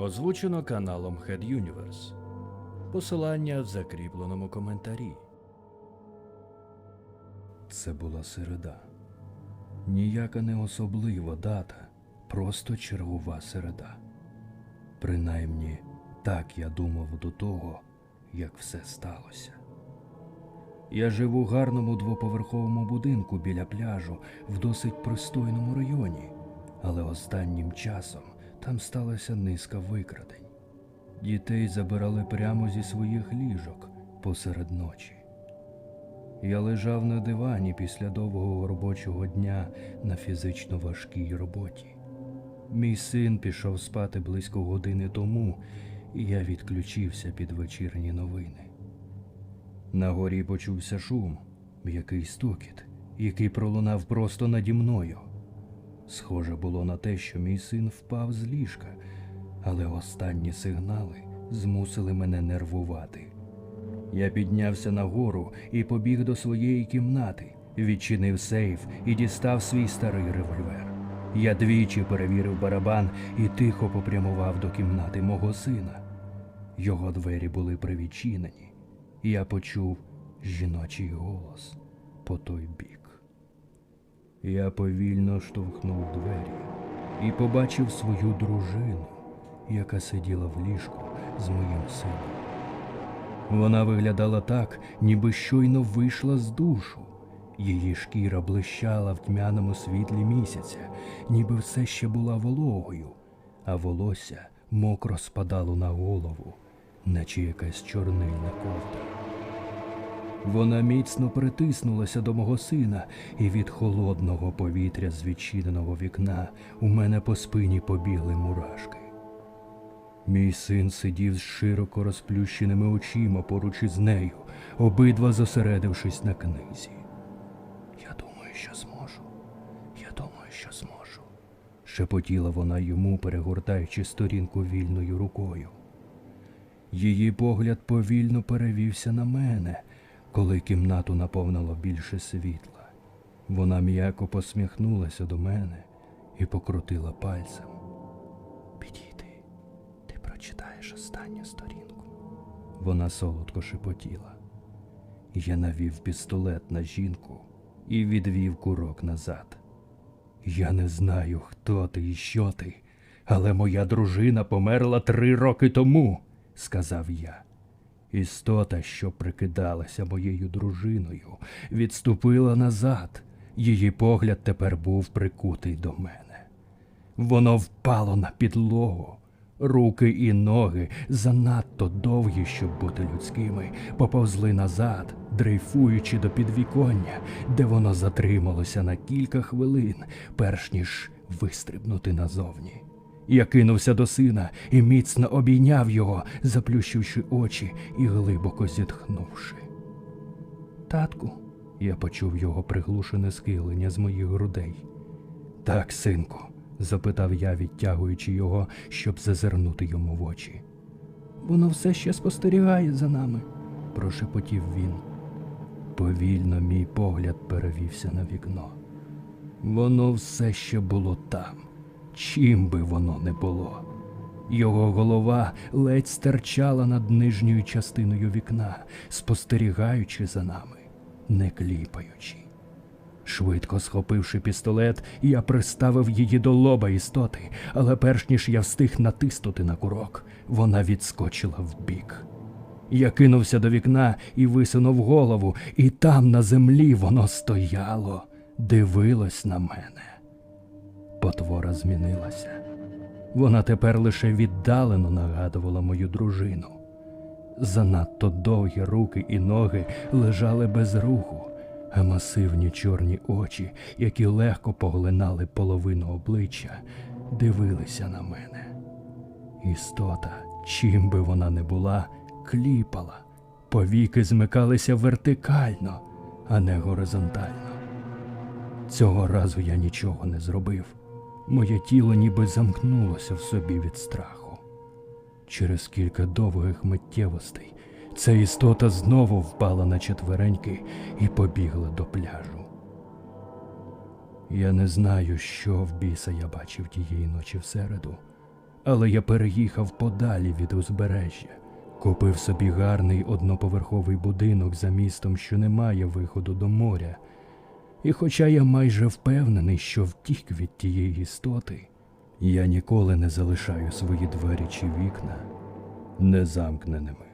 Озвучено каналом Head Universe. Посилання в закріпленому коментарі. Це була середа. Ніяка не особлива дата, просто чергова середа. Принаймні, так я думав до того, як все сталося. Я жив у гарному двоповерховому будинку біля пляжу в досить пристойному районі, але останнім часом там сталася низка викрадень. Дітей забирали прямо зі своїх ліжок посеред ночі. Я лежав на дивані після довгого робочого дня на фізично важкій роботі. Мій син пішов спати близько години тому, і я відключився під вечірні новини. На горі почувся шум, м'який стукіт, який пролунав просто наді мною. Схоже було на те, що мій син впав з ліжка, але останні сигнали змусили мене нервувати. Я піднявся нагору і побіг до своєї кімнати, відчинив сейф і дістав свій старий револьвер. Я двічі перевірив барабан і тихо попрямував до кімнати мого сина. Його двері були привідчинені. Я почув жіночий голос по той бік. Я повільно штовхнув двері і побачив свою дружину, яка сиділа в ліжку з моїм сином. Вона виглядала так, ніби щойно вийшла з душу. Її шкіра блищала в тьмяному світлі місяця, ніби все ще була вологою, а волосся мокро спадало на голову, наче якась чорнильна ковдра. Вона міцно притиснулася до мого сина, і від холодного повітря з відчиненого вікна у мене по спині побігли мурашки. Мій син сидів з широко розплющеними очима поруч із нею, обидва зосередившись на книзі. Я думаю, що зможу. Я думаю, що зможу. шепотіла вона йому, перегортаючи сторінку вільною рукою. Її погляд повільно перевівся на мене, коли кімнату наповнило більше світла. Вона м'яко посміхнулася до мене і покрутила пальцем. Підійди, ти прочитаєш останню сторінку. Вона солодко шепотіла. Я навів пістолет на жінку і відвів курок назад. Я не знаю, хто ти і що ти, але моя дружина померла три роки тому, сказав я. Істота, що прикидалася моєю дружиною, відступила назад. Її погляд тепер був прикутий до мене. Воно впало на підлогу. Руки і ноги, занадто довгі, щоб бути людськими, поповзли назад, дрейфуючи до підвіконня, де воно затрималося на кілька хвилин, перш ніж вистрибнути назовні. Я кинувся до сина і міцно обійняв його, заплющивши очі і глибоко зітхнувши. Татку, я почув його приглушене схилення з моїх грудей. Так, синку, запитав я, відтягуючи його, щоб зазирнути йому в очі. Воно все ще спостерігає за нами, прошепотів він. Повільно мій погляд перевівся на вікно. Воно все ще було там, чим би воно не було. Його голова ледь стирчала над нижньою частиною вікна, спостерігаючи за нами, не кліпаючи. Швидко схопивши пістолет, я приставив її до лоба істоти, але перш ніж я встиг натиснути на курок, вона відскочила вбік. Я кинувся до вікна і висунув голову, і там на землі воно стояло, дивилось на мене. Потвора змінилася. Вона тепер лише віддалено нагадувала мою дружину. Занадто довгі руки і ноги лежали без руху, а масивні чорні очі, які легко поглинали половину обличчя, дивилися на мене. Істота, чим би вона не була, кліпала. Повіки змикалися вертикально, а не горизонтально. Цього разу я нічого не зробив. Моє тіло ніби замкнулося в собі від страху. Через кілька довгих миттєвостей ця істота знову впала на четвереньки і побігла до пляжу. Я не знаю, що в біса я бачив тієї ночі в середу, але я переїхав подалі від узбережжя, купив собі гарний одноповерховий будинок за містом, що не має виходу до моря. І хоча я майже впевнений, що втік від тієї істоти, я ніколи не залишаю свої двері чи вікна незамкненими.